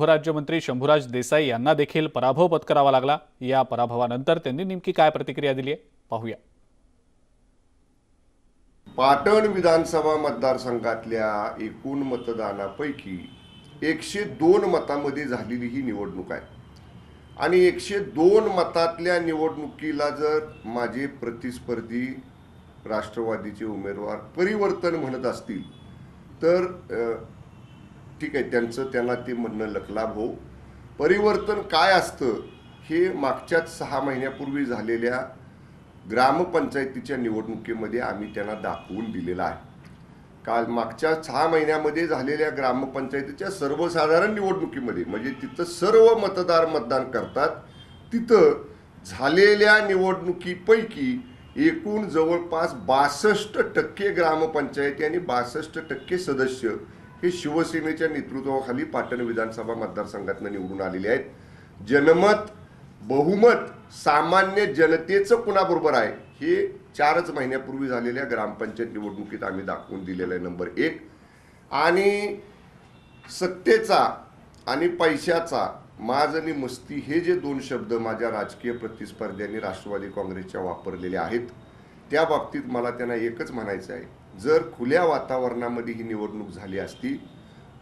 गृहराज्यमंत्री शंभूराज देसाई यांना देखील पराभव पत्करावा लागला. या पराभवानंतर त्यांनी नेमकी काय प्रतिक्रिया दिली आहे? पाहूया. पाटण विधानसभा मतदारसंघातल्या एकूण मतदानापैकी एकशे दोन मतामध्ये झालेली ही निवडणूक आहे. आणि एकशे दोन मतातल्या निवडणुकीला जर माझे प्रतिस्पर्धी राष्ट्रवादीचे उमेदवार परिवर्तन म्हणत असतील तर ठीक आहे त्यांचं त्यांना ते म्हणणं लखलाभ हो. परिवर्तन काय असतं हे मागच्याच सहा महिन्यापूर्वी झालेल्या ग्रामपंचायतीच्या निवडणुकीमध्ये आम्ही त्यांना दाखवून दिलेला आहे. काल मागच्या सहा महिन्यामध्ये झालेल्या ग्रामपंचायतीच्या सर्वसाधारण निवडणुकीमध्ये म्हणजे तिथं सर्व मतदार मतदान करतात तिथं झालेल्या निवडणुकीपैकी एकूण जवळपास बासष्ट टक्के ग्रामपंचायती आणि बासष्ट टक्के सदस्य हे शिवसेनेच्या नेतृत्वाखाली पाटण विधानसभा मतदारसंघातनं निवडून आलेले आहेत. जनमत बहुमत सामान्य जनतेचं कुणाबरोबर आहे? हे चारच महिन्यापूर्वी झालेल्या ग्रामपंचायत निवडणुकीत आम्ही दाखवून दिलेलं आहे नंबर एक. आणि सत्तेचा आणि पैशाचा माज आणि मस्ती हे जे दोन शब्द माझ्या राजकीय प्रतिस्पर्ध्यांनी राष्ट्रवादी काँग्रेसच्या वापरलेले आहेत. त्या बाबतीत मला त्यांना एकच म्हणायचं आहे. जर खुल्या वातावरणामध्ये ही निवडणूक झाली असती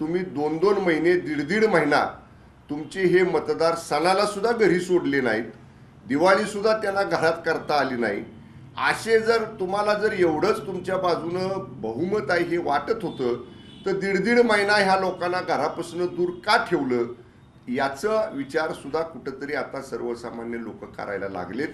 तुम्ही दोन दोन महिने दीड दीड महिना तुमचे हे मतदार सणाला सुद्धा घरी सोडले नाहीत. दिवाळी सुद्धा त्यांना घरात करता आली नाही. असे जर तुम्हाला जर एवढंच तुमच्या बाजूनं बहुमत आहे हे वाटत होतं तर दीड दीड महिना ह्या लोकांना घरापासून दूर का ठेवलं? याचा विचारसुद्धा कुठंतरी आता सर्वसामान्य लोक करायला लागलेत.